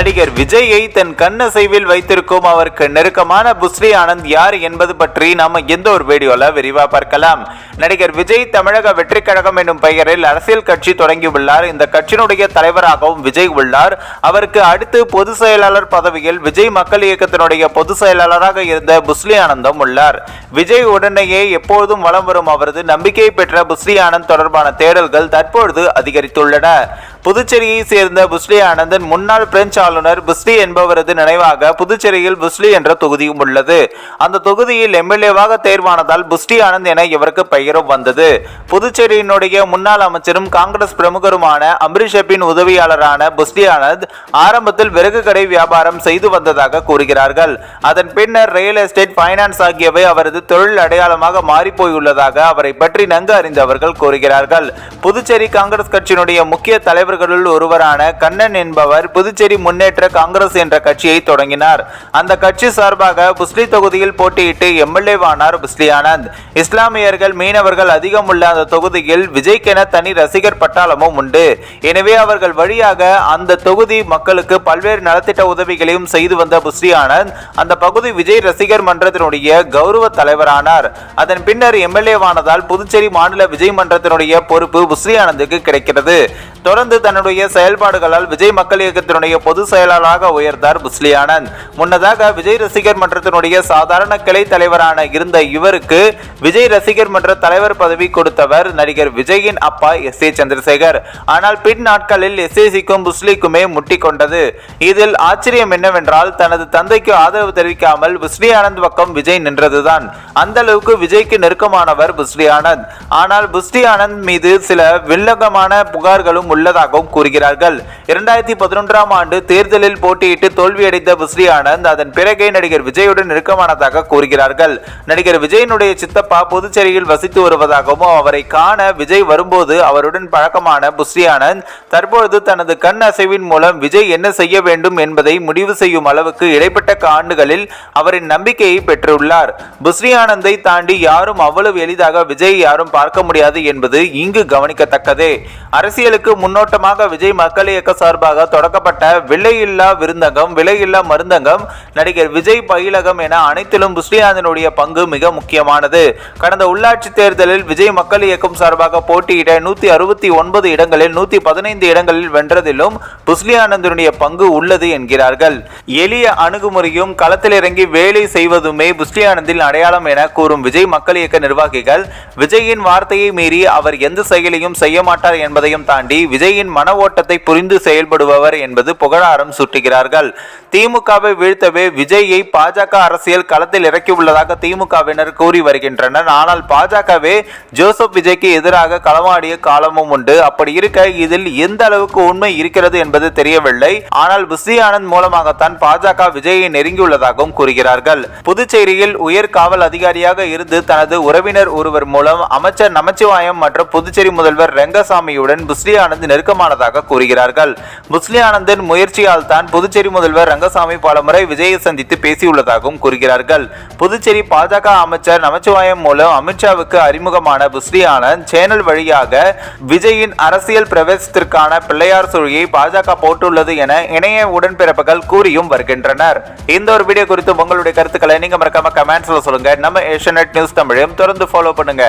நடிகர் விஜயை தன் கண்ணசைவில் வைத்திருக்கும் அவருக்கு நெருக்கமான புஸ்ரி ஆனந்த் யார் என்பது பற்றி நாம எந்த ஒரு வீடியோல விரிவா பார்க்கலாம். நடிகர் விஜய் தமிழக வெற்றி கழகம் என்னும் பெயரில் அரசியல் கட்சி தொடங்கியுள்ளார். இந்த கட்சியினுடைய தலைவராகவும் விஜய் உள்ளார். அவருக்கு அடுத்து பொதுச் செயலாளர் பதவியில் விஜய் மக்கள் இயக்கத்தினுடைய பொதுச் செயலாளராக இருந்த புஸ்லி ஆனந்தம் உள்ளார். விஜய் உடனேயே எப்போதும் வலம் வரும் அவரது நம்பிக்கை பெற்ற புஸ்லி ஆனந்த் தொடர்பான தேடல்கள் தற்பொழுது அதிகரித்துள்ளன. புதுச்சேரியை சேர்ந்த புஸ்லி ஆனந்தன் முன்னாள் பிரெஞ்சு ஆளுநர் புஸ்லி என்பவரது நினைவாக புதுச்சேரியில் புஸ்லி என்ற தொகுதியும் உள்ளது. அந்த தொகுதியில் எம்எல்ஏவாக தேர்வானதால் புஸ்லி ஆனந்த் என இவருக்கு பெயரும் வந்தது. புதுச்சேரியினுடைய முன்னாள் அமைச்சரும் காங்கிரஸ் பிரமுகருமான அம்ரிஷப்பின் உதவியாளரான புஸ்லி ஆனந்த் ஆரம்பத்தில் விறகு கடை வியாபாரம் செய்து வந்ததாக கூறுகிறார்கள். அதன் பின்னர் ரியல் எஸ்டேட் ஃபைனான்ஸ் ஆகியவை அவரது தொழில் அடையாளமாக மாறிப்போயுள்ளதாக அவரை பற்றி நன்கு அறிந்தவர்கள் கூறுகிறார்கள். புதுச்சேரி காங்கிரஸ் கட்சியினுடைய முக்கிய தலைவர் தலைவர்களுள் ஒருவரான கண்ணன் என்பவர் புதுச்சேரி முன்னேற்ற காங்கிரஸ் என்ற கட்சியை தொடங்கினார். அந்த கட்சி சார்பாக புஸ்லி தொகுதியில் போட்டியிட்டு எம்எல்ஏவானார் புஸ்லி ஆனந்த். இஸ்லாமியர்கள் மீனவர்கள் அதிகம் உள்ள அந்த தொகுதியில் விஜய்க்கென தனி ரசிகர் பட்டாளமும் உண்டு. எனவே அவர்கள் வழியாக அந்த தொகுதி மக்களுக்கு பல்வேறு நலத்திட்ட உதவிகளையும் செய்து வந்த புஸ்லி ஆனந்த் அந்த பகுதி விஜய் ரசிகர் மன்றத்தினுடைய கௌரவ தலைவரானார். அதன் பின்னர் எம்எல்ஏவானதால் புதுச்சேரி மாநில விஜய் மன்றத்தினுடைய பொறுப்பு புஸ்லி ஆனந்துக்கு கிடைக்கிறது. தொடர்ந்து தன்னுடைய செயல்பாடுகளால் விஜய் மக்கள் இயக்கத்தினுடைய பொதுச் செயலாளராக உயர்ந்தார் புஸ்லி ஆனந்த் முன்னதாக விஜய் ரசிகர் மன்றத்தினுடைய சாதாரண கிளை தலைவரான இருந்த இவருக்கு விஜய் ரசிகர் மன்ற தலைவர் பதவி கொடுத்தவர் நடிகர் விஜயின் அப்பா எஸ் ஏ சந்திரசேகர். ஆனால் பின் நாட்களில் எஸ்ஏசிக்கும் புஸ்லிக்குமே முட்டி கொண்டது. இதில் ஆச்சரியம் என்னவென்றால் தனது தந்தைக்கு ஆதரவு தெரிவிக்காமல் புஸ்லி ஆனந்த் பக்கம் விஜய் நின்றதுதான். அந்த அளவுக்கு விஜய்க்கு நெருக்கமானவர் புஸ்லி ஆனந்த் ஆனால் புஸ்லி ஆனந்த் மீது சில வில்லகமான புகார்களும் உள்ளதாக இருப்பதாகவும் கூறுகிறார்கள். இரண்டாயிரத்தி பதினொன்றாம் ஆண்டு தேர்தலில் போட்டியிட்டு தோல்வியடைந்த புஸ்ரீ ஆனந்த் அதன் பிறகே நடிகர் விஜயுடன் நெருக்கமானதாக கூறுகிறார்கள். நடிகர் விஜயனுடைய சித்தப்பா புதுச்சேரியில் வசித்து வருவதாகவும் அவரை காண விஜய் வரும்போது அவருடன் பழக்கமான புஸ்ரீ ஆனந்த் தற்பொழுது தனது கண் அசைவின் மூலம் விஜய் என்ன செய்ய வேண்டும் என்பதை முடிவு செய்யும் அளவுக்கு இடைப்பட்ட ஆண்டுகளில் அவரின் நம்பிக்கையை பெற்றுள்ளார். புஸ்ரி ஆனந்தை தாண்டி யாரும் அவ்வளவு எளிதாக விஜய் யாரும் பார்க்க முடியாது என்பது இங்கு கவனிக்கத்தக்கது. அரசியலுக்கு முன்னோட்டம் முன்னோட்டமாக விஜய் மக்கள் இயக்க சார்பாக தொடக்கப்பட்ட விலையில்லா விருந்தகம் விலையில்லா மருந்தகம் நடிகர் விஜய் பயிலகம் என அனைத்திலும் புஸ்லியாந்தனுடைய பங்கு மிக முக்கியமானது. கடந்த உள்ளாட்சி தேர்தலில் விஜய் மக்கள் இயக்கம் சார்பாக போட்டியிட நூத்தி அறுபத்தி ஒன்பது இடங்களில் நூத்தி பதினைந்து இடங்களில் வென்றதிலும் புஸ்லியானந்தனுடைய பங்கு உள்ளது என்கிறார்கள். எளிய அணுகுமுறையும் களத்தில் இறங்கி வேலை செய்வதுமே புஸ்லியானந்தின் அடையாளம் என கூறும் விஜய் மக்கள் இயக்க நிர்வாகிகள் விஜயின் வார்த்தையை மீறி அவர் எந்த செயலையும் செய்ய மாட்டார் என்பதையும் தாண்டி விஜயின் மன ஓட்டத்தை புரிந்து செயல்படுபவர் என்பது புகழாரம் சூட்டுகிறார்கள். திமுகவை வீழ்த்தவே விஜயை பாஜக அரசியல் களத்தில் இறக்கியுள்ளதாக திமுகவினர் கூறி வருகின்றனர். ஆனால் பாஜகவே ஜோசப் விஜய்க்கு எதிராக களமாடிய காலமும் உண்டு. அப்படி இருக்க இதில் எந்த அளவுக்கு உண்மை இருக்கிறது என்பது தெரியவில்லை. ஆனால் புஸ்ரி ஆனந்த் மூலமாகத்தான் பாஜக விஜயை நெருங்கியுள்ளதாகவும் கூறுகிறார்கள். புதுச்சேரியில் உயர் காவல் அதிகாரியாக இருந்து தனது உறவினர் ஒருவர் மூலம் அமைச்சர் நமச்சிவாயம் மற்றும் புதுச்சேரி முதல்வர் ரெங்கசாமியுடன் புஸ்ரி ஆனந்த் நெருக்கமானதாக கூறுகிறார்கள். முஸ்லியானந்தின் முயற்சியால் தான் புதுச்சேரி முதல்வர் ரங்கசாமி பலமுறை விஜயை சந்தித்து பேசியுள்ளதாகவும் கூறுகிறார்கள். புதுச்சேரி பாஜக அமைச்சர் நமச்சிவாயம் மூலம் அமித்ஷாவுக்கு அறிமுகமான புஸ்லி ஆனந்த் சேனல் வழியாக விஜயின் அரசியல் பிரவேசத்திற்கான பிள்ளையார் சுழியை பாஜக போட்டுள்ளது என இணைய உடன்பிறப்புகள் கூறியும் வருகின்றனர். இந்த ஒரு வீடியோ குறித்து உங்களுடைய கருத்துக்களை நீங்க மறக்காம கமெண்ட்ஸ்ல சொல்லுங்க. நம்ம ஏஷியநெட் நியூஸ் தமிழையும் தொடர்ந்து ஃபாலோ பண்ணுங்க.